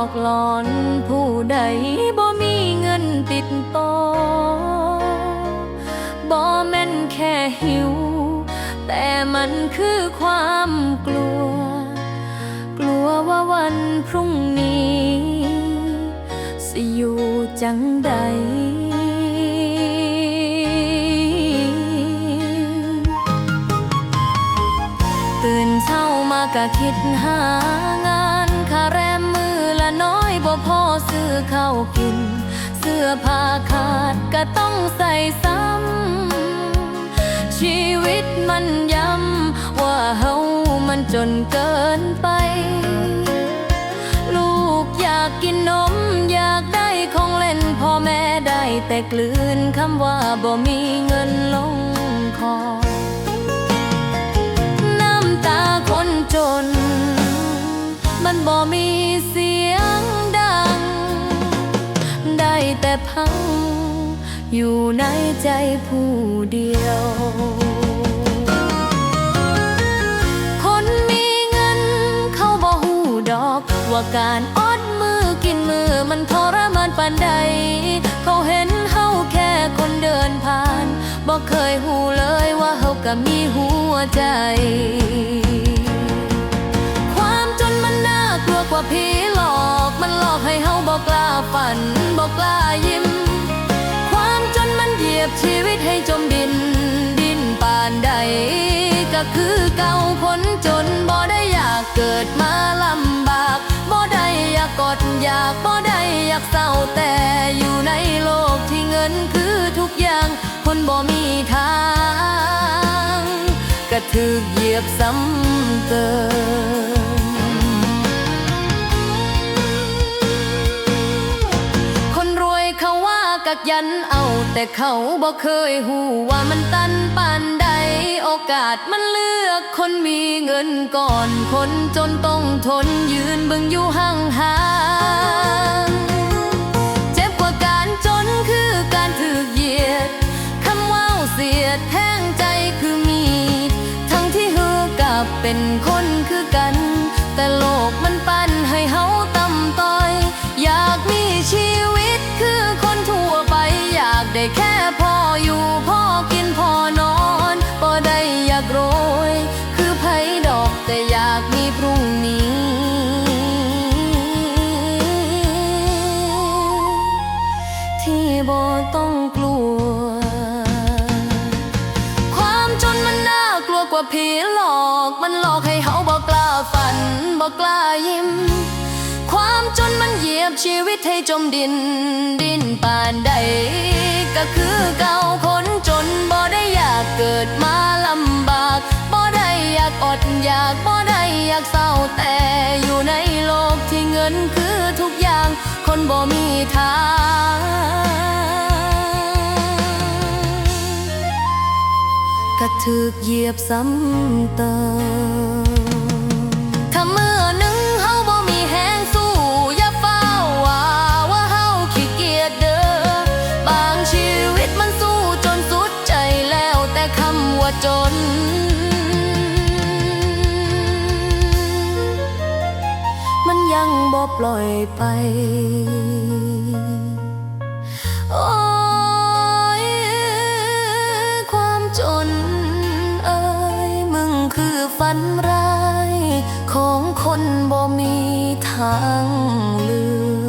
หลอกหลอนผู้ใดบ่มีเงินติดต่อบ่แม่นแค่หิว แต่มันคือความกลัว กลัวว่าวันพรุ่งนี้ สิอยู่จังใดตื่นเช้ามากะคิดหางาน้อข้าวกิน เสื้อผ้าขาดก็ต้องใส่ซ้ำ ชีวิตมันย้ำว่าเฮามันจนเกินไป ลูกอยากกินนมอยากได้ของเล่นพ่อแม่ได้แต่กลืนคำว่าบ่มีเงินลงคอ น้ำตาคนจน มันบ่มีเสี พัง อยู่ในใจผู้เดียวคนมีเงินเขาบ่หูดอก ว่าการอดมือกินมือมันทรมานปานใด เขาเห็นเฮาแค่คนเดินผ่านบ่เคยหูเลยว่าเฮาก็มีหัวใจความจนมันน่ากลัวกว่าผีหลอกมันหลอกให้เฮาบ่กล้าฝันบ่กล้า ก็คือเก่าคนจนบ่ได้อยากเกิดมาลำบากบ่ได้อยากกดอยากบ่ได้อยากเศร้าแต่อยู่ในโลกที่เงินคือทุกอย่าง คนบ่มีทางก็ถูกเหยียบซ้ำเติมคนรวยเขาว่ากักยันเอาแต่เขาบอกเคยหูว่ามันตันปานใด อกาสมันเลือกคนมีเงินก่อน คนจนต้องทนยืนบึงอยู่ห่างห่างๆเจ็บกว่าการจนคือการถูกเหยียดคำว่าเสียดแทงใจคือมี ทั้งที่เฮอกับเป็นคนคือกัน แต่โลกมันปั้นให้เฮาต่ำต้อย อยากมีชีวิตคือคนทั่วไปอยากได้แค่ ผีหลอกมันหลอกให้เฮาบอกกล้าฝันบอกกล้ายิ้ม ความจนมันเหยียบชีวิตให้จมดิน ดินป่านใด ก็คือเก่าคนจนบ่ได้อยากเกิดมาลำบากบ่ได้อยากอดอยากบ่ได้อยากเศร้าแต่อยู่ในโลกที่เงินคือทุกอย่าง คนบ่มีทาง ถูกเหยียบซ้ำเติมถ้าเมื่อหนึงเฮาบ่มีแหงสู้อย่าเฝ้าว่าว่าเฮาขี้เกียจเด้อบางชีวิตมันสู้จนสุดใจแล้วแต่คำว่าจนมันยังบ่ปล่อยไป โอ้ือฝันร้าย ของคนบ่มีทางเลือก